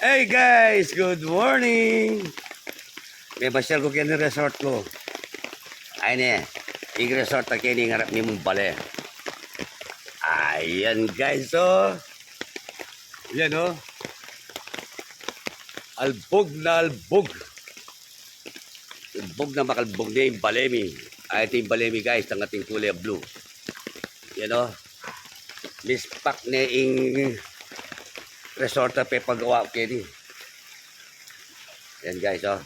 Hey guys, good morning. May basyal ko kini resort ko. Ay ne, ig resort na kini ngarap ni mong bale. Ayan guys, oh. Yan oh. Albog na albog. Albog na makalbog na yung balemi. Ay, ito yung balemi guys, ang ating kulay blue. Yan oh. Mispak na yung resort na pepagawa ko kini. Yan guys, oh.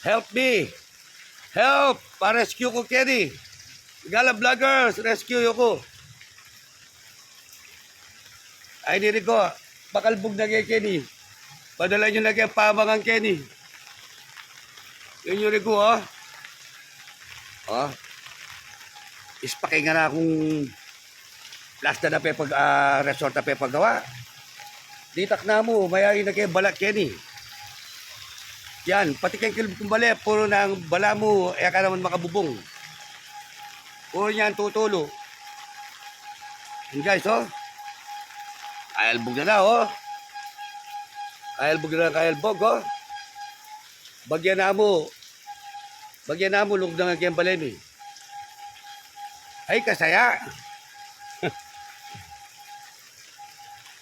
Help me! Help! Pa-rescue ko kini. Gala vloggers, rescue ko. Ay, diri ko. Bakalbog na kay Kenny. Padala nyo na kay pamangang Kenny. Yun yun rin ko, oh. Oh. Ispakay nga na akong last na na pepag, ah, resort na pepagawa. Ditak na mo, mayayin na kay balat. Yan, pati kay kilb kong bali, puro na ang bala mo, eh ka naman makabubong. Puro niyan tutulo. Yan guys, oh. Kailbog na na, oh. Kailbog na na, kailbog, oh. Bagyan na mo. Bagyan na mo, lug na nga kayang balemi. Ay, kasaya.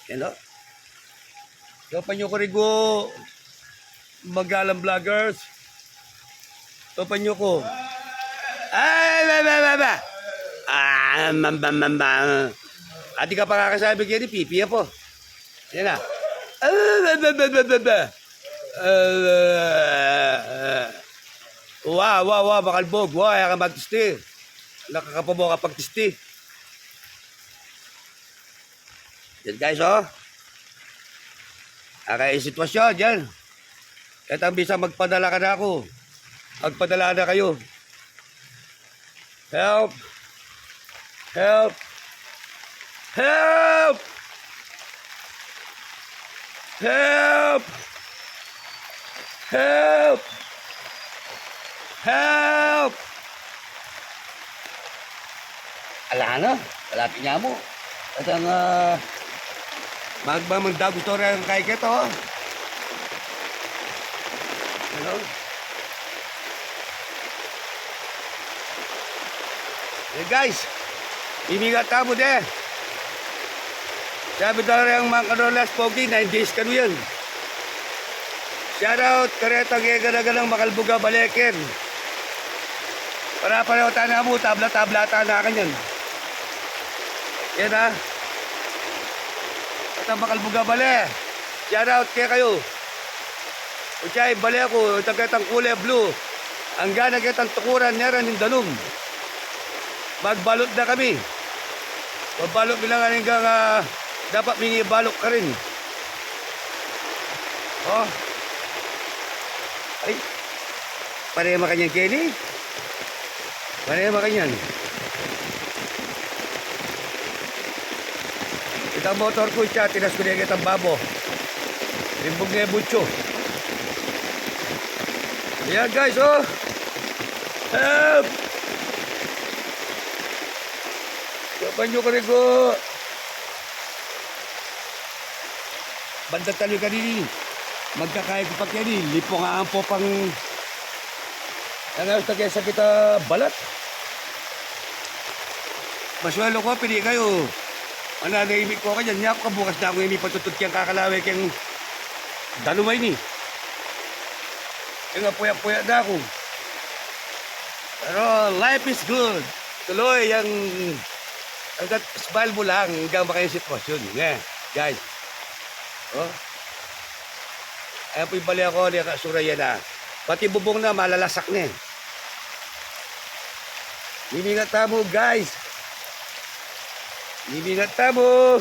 Oh. So, panyo ko rigo, magalang vloggers. So, panyo ko. Ay, ba, ba, ba, ba. Ah, mam, mam, mam, mam. Ati ka pa kakasabi kaya ni Pipi po. Yan na. Ah, ba, ba, ba, ba, ba, ba. Wow, wow, wow, makalbog. Wow, kaya ka magtisti. Nakakapabo ka pagtisti. Yan guys, oh. Okay, sitwasyon, dyan. Kahit ang bisa magpadala ka na ako. Magpadala na kayo. Help! Help! Help! Help! Help! Help! Ala na, kalapit niya mo. At ang uh, magmamagdag ito rin kay Keto. Hello? Hey guys, imigat ka mo de. Sabi rin ang mga karolas pogi, 9 days ka yan. Shout out, karetang gaganaganang makalbuga balekin. Para pareho tayo na mo, tabla-tabla tayo na kanyan. Yan ha. At ang makalbuga bale. Shout out kaya kayo. Uchay, bale ako, tagatang kulay blue. Ang gana kitang tukuran nera ng dalum. Magbalot na kami. Magbalot bilang hanggang uh, dapat mingi balok ka rin. Oh. Ay. Pareha makanyang Kenny. Pareha makanyan. Ito ang motor ko siya, tinas ko niya kitang babo. Limbog niya butso. Ayan guys, oh. Help! Kapan nyo karigo. Banda talo ka nini. Magkakaya ko pa kaya Lipo nga ang po pang... Ang ayos sa kita balat. Maswelo ko, pili kayo. Ano, naimik ko ka dyan. Niya ako bukas na ako hindi patutut kiyang kakalawe kiyang dalumay ni. Kaya puya-puya na ako. Pero life is good. Tuloy ang hanggat smile mo lang hanggang makayung sitwasyon. Nga, guys. Oh. Ayan po yung bali ako ni Suraya na. Pati bubong na malalasak na eh. Mimingat tamo guys. Mimingat tamo.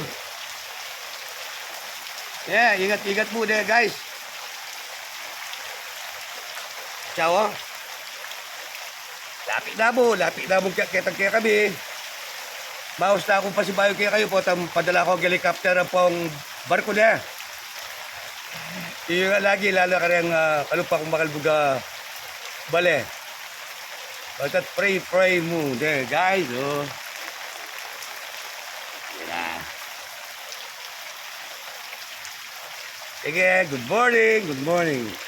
Yeah, ingat-ingat mo na guys. Ciao. oh. Lapit na mo, lapit na mo kitang kaya kami. Maus na akong pasibayo kaya kayo po, tam padala ko ang helicopter po ang barko na. Iyo lagi, lalo ka rin uh, kalupa kong makalbuga bale. Basta pray, pray mo. There, guys, oh. Sige, good morning, good morning.